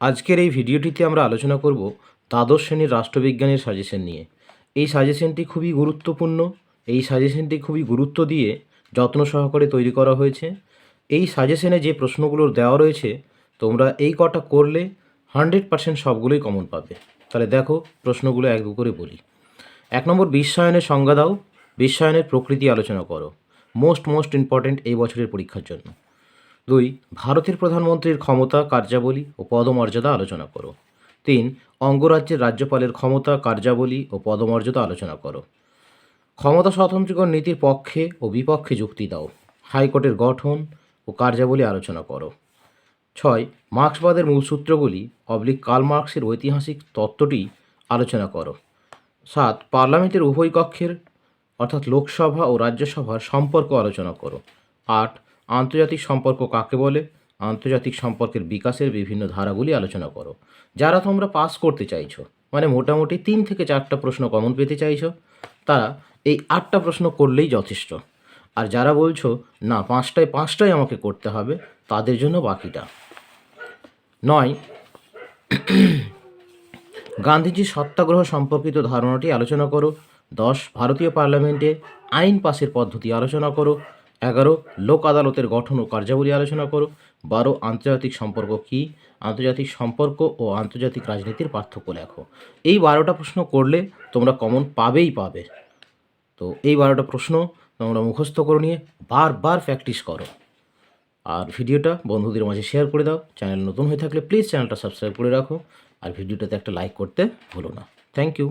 আজকের এই ভিডিওটিতে আমরা আলোচনা করব দ্বাদশ শ্রেণির রাষ্ট্রবিজ্ঞানের সাজেশন নিয়ে। এই সাজেশনটি খুবই গুরুত্বপূর্ণ। এই সাজেশনটি খুবই গুরুত্ব দিয়ে যত্ন সহকারে তৈরি করা হয়েছে। এই সাজেশনে যে প্রশ্নগুলো দেওয়া রয়েছে, তোমরা এই কটা করলে হান্ড্রেড পার্সেন্ট সবগুলোই কমন পাবে। তাহলে দেখো, প্রশ্নগুলো এক দু করে বলি। এক নম্বর, বিশ্বায়নের সংজ্ঞা দাও। বিশ্বায়নের প্রকৃতি আলোচনা করো। মোস্ট মোস্ট ইম্পর্ট্যান্ট এই বছরের পরীক্ষার জন্য। দুই, ভারতের প্রধানমন্ত্রীর ক্ষমতা, কার্যাবলী ও পদমর্যাদা আলোচনা করো। তিন, অঙ্গরাজ্যের রাজ্যপালের ক্ষমতা, কার্যাবলী ও পদমর্যাদা আলোচনা করো। ক্ষমতা স্বতন্ত্রীকরণ নীতির পক্ষে ও বিপক্ষে যুক্তি দাও। হাইকোর্টের গঠন ও কার্যাবলী আলোচনা করো। ছয়, মার্ক্সবাদের মূল সূত্রগুলি অবলিক কার্ল মার্ক্সের ঐতিহাসিক তত্ত্বটি আলোচনা করো। সাত, পার্লামেন্টের উভয় কক্ষের, অর্থাৎ লোকসভা ও রাজ্যসভার সম্পর্ক আলোচনা করো। আট আন্তর্জাতিক সম্পর্ক কাকে বলে? আন্তর্জাতিক সম্পর্কের বিকাশের বিভিন্ন ধারাগুলি আলোচনা করো। যারা তোমরা পাস করতে চাইছো মানে মোটামুটি তিন থেকে চারটা প্রশ্ন কমন পেতে চাইছো, তারা এই আটটা প্রশ্ন করলেই যথেষ্ট। আর যারা বলছো, না, পাঁচটায় পাঁচটাই আমাকে করতে হবে, তাদের জন্য বাকিটা। নয়, গান্ধীজির সত্যাগ্রহ সম্পর্কিত ধারণাটি আলোচনা করো। দশ, ভারতীয় পার্লামেন্টে আইন পাশের পদ্ধতি আলোচনা করো। এগারো, লোক আদালতের গঠন ও কার্যাবলী আলোচনা করো বারো, আন্তর্জাতিক সম্পর্ক কী? আন্তর্জাতিক সম্পর্ক ও আন্তর্জাতিক রাজনীতির পার্থক্য লেখো। এই বারোটা প্রশ্ন করলে তোমরা কমন পাবেই পাবে। তো এই বারোটা প্রশ্ন তোমরা মুখস্থ করে নিয়ে বারবার প্র্যাকটিস করো। আর ভিডিওটা বন্ধুদের মাঝে শেয়ার করে দাও। চ্যানেল নতুন হয়ে থাকলে প্লিজ চ্যানেলটা সাবস্ক্রাইব করে রাখো। আর ভিডিওটাতে একটা লাইক করতে ভুলো না। Thank you